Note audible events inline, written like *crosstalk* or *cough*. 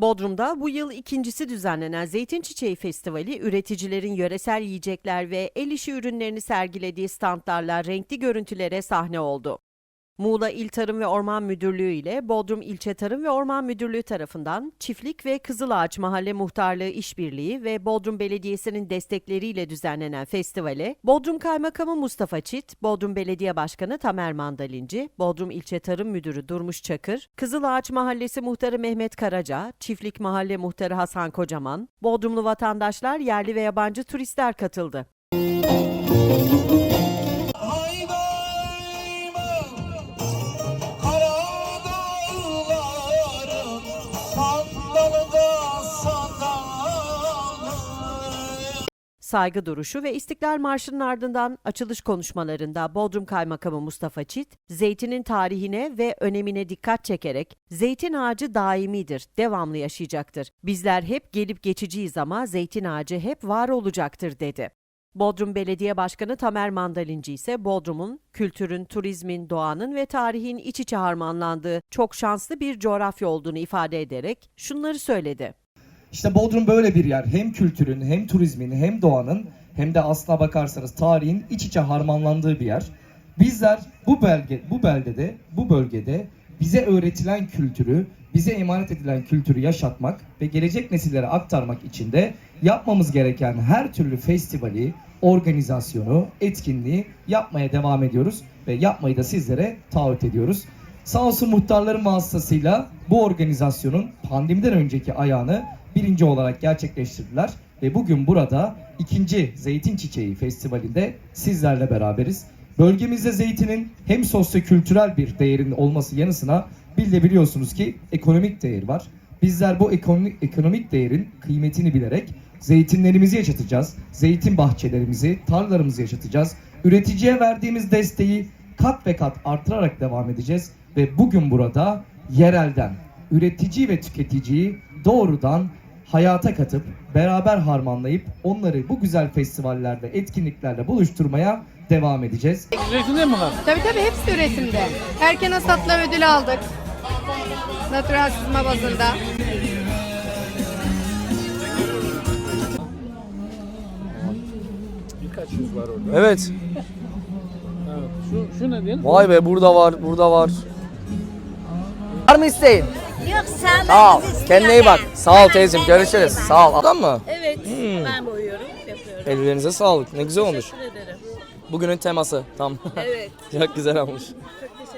Bodrum'da bu yıl ikincisi düzenlenen Zeytin Çiçeği Festivali, üreticilerin yöresel yiyecekler ve el işi ürünlerini sergilediği standlarla renkli görüntülere sahne oldu. Muğla İl Tarım ve Orman Müdürlüğü ile Bodrum İlçe Tarım ve Orman Müdürlüğü tarafından Çiftlik ve Kızılağaç Mahalle Muhtarlığı İşbirliği ve Bodrum Belediyesi'nin destekleriyle düzenlenen festivale Bodrum Kaymakamı Mustafa Çit, Bodrum Belediye Başkanı Tamer Mandalinci, Bodrum İlçe Tarım Müdürü Durmuş Çakır, Kızılağaç Mahallesi Muhtarı Mehmet Karaca, Çiftlik Mahalle Muhtarı Hasan Kocaman, Bodrumlu vatandaşlar, yerli ve yabancı turistler katıldı. Saygı duruşu ve İstiklal Marşı'nın ardından açılış konuşmalarında Bodrum Kaymakamı Mustafa Çit, zeytinin tarihine ve önemine dikkat çekerek zeytin ağacı daimidir, devamlı yaşayacaktır. Bizler hep gelip geçiciyiz ama zeytin ağacı hep var olacaktır dedi. Bodrum Belediye Başkanı Tamer Mandalinci ise Bodrum'un kültürün, turizmin, doğanın ve tarihin iç içe harmanlandığı çok şanslı bir coğrafya olduğunu ifade ederek şunları söyledi. İşte Bodrum böyle bir yer. Hem kültürün, hem turizmin, hem doğanın, hem de aslına bakarsanız tarihin iç içe harmanlandığı bir yer. Bizler bu belge, bu beldede, bu bölgede bize öğretilen kültürü, bize emanet edilen kültürü yaşatmak ve gelecek nesillere aktarmak için de yapmamız gereken her türlü festivali, organizasyonu, etkinliği yapmaya devam ediyoruz ve yapmayı da sizlere taahhüt ediyoruz. Sağ olsun muhtarların vasıtasıyla bu organizasyonun pandemiden önceki ayağını birinci olarak gerçekleştirdiler ve bugün burada ikinci Zeytin Çiçeği Festivali'nde sizlerle beraberiz. Bölgemizde zeytinin hem sosyo-kültürel bir değerin olması yanı sıra bir de biliyorsunuz ki ekonomik değer var. Bizler bu ekonomik, ekonomik değerin kıymetini bilerek zeytinlerimizi yaşatacağız. Zeytin bahçelerimizi, tarlalarımızı yaşatacağız. Üreticiye verdiğimiz desteği kat ve kat artırarak devam edeceğiz. Ve bugün burada yerelden üretici ve tüketiciyi doğrudan hayata katıp beraber harmanlayıp onları bu güzel festivallerde, etkinliklerle buluşturmaya devam edeceğiz. Üretimde mi bunlar? Tabii tabii hepsi üretimde. Erken hasatla ödül aldık. Natural sızma bazında. Birkaç yüz var orada. Evet. Evet. Şu, şu ne diyelim? Vay be burada var, burada var. Var mı isteğin? Yok sen Sağ ol. Kendine iyi bak. Sağ ol ben Görüşürüz. Sağ ol. Adam mı? Evet ben boyuyorum yapıyorum. Ellerinize sağlık. Ne güzel olmuş. Teşekkür ederim. Bugünün teması. Tam. Evet *laughs* Çok güzel olmuş.